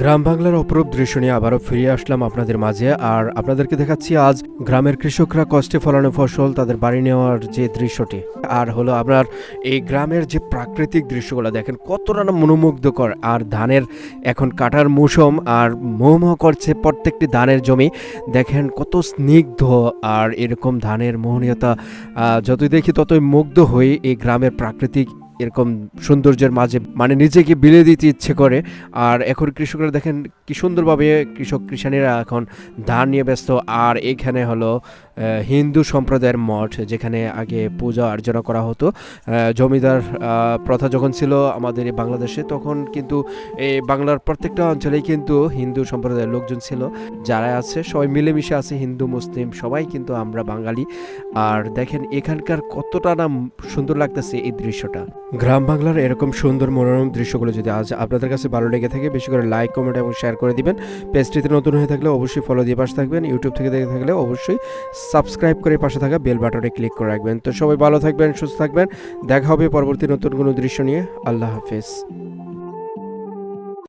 গ্রাম বাংলার অপরূপ দৃশ্য নিয়ে আবারও ফিরে আসলাম আপনাদের মাঝে। আর আপনাদেরকে দেখাচ্ছি আজ গ্রামের কৃষকরা কষ্টে ফলানো ফসল, তাদের বাড়ি নেওয়ার যে দৃশ্যটি। আর হলো আপনার এই গ্রামের যে প্রাকৃতিক দৃশ্যগুলো, দেখেন কতটা না মনোমুগ্ধকর। আর ধানের এখন কাটার মৌসুম, আর মোহমোহ করছে প্রত্যেকটি ধানের জমি। দেখেন কত স্নিগ্ধ, আর এরকম ধানের মোহনীয়তা যতই দেখি ততই মুগ্ধ হই এই গ্রামের প্রাকৃতিক এরকম সৌন্দর্যের মাঝে মানে নিজেকে বিলিয়ে দিতে ইচ্ছে করে। আর এখন কৃষকরা দেখেন কি সুন্দরভাবে কৃষক, কৃষানীরা এখন ধান নিয়ে ব্যস্ত। আর এখানে হলো হিন্দু সম্প্রদায়ের মঠ, যেখানে আগে পূজা অর্চনা করা হতো। জমিদার প্রথা যখন ছিল আমাদের এই বাংলাদেশে, তখন কিন্তু এই বাংলার প্রত্যেকটা অঞ্চলেই কিন্তু হিন্দু সম্প্রদায়ের লোকজন ছিল। যারা আছে, সবাই মিলেমিশে আছে, হিন্দু, মুসলিম, সবাই কিন্তু আমরা বাঙালি। আর দেখেন এখানকার কতটা না সুন্দর লাগতেছে এই দৃশ্যটা। গ্রাম বাংলার এরকম সুন্দর মনোরম দৃশ্যগুলো যদি আজ আপনাদের কাছে ভালো লেগে থাকে, বেশি করে লাইক কমেন্ট এবং শেয়ার করে দিবেন। পেজটিতে নতুন হয়ে থাকলে অবশ্যই ফলো দিয়ে পাশে থাকবেন। ইউটিউব থেকে দেখে থাকলে অবশ্যই সাবস্ক্রাইব করে পাশে থাকা বেল বাটনে ক্লিক করে রাখবেন। তো সবাই ভালো থাকবেন, সুস্থ থাকবেন। দেখা হবে পরবর্তী নতুন কোনো দৃশ্য নিয়ে। আল্লাহ হাফেজ।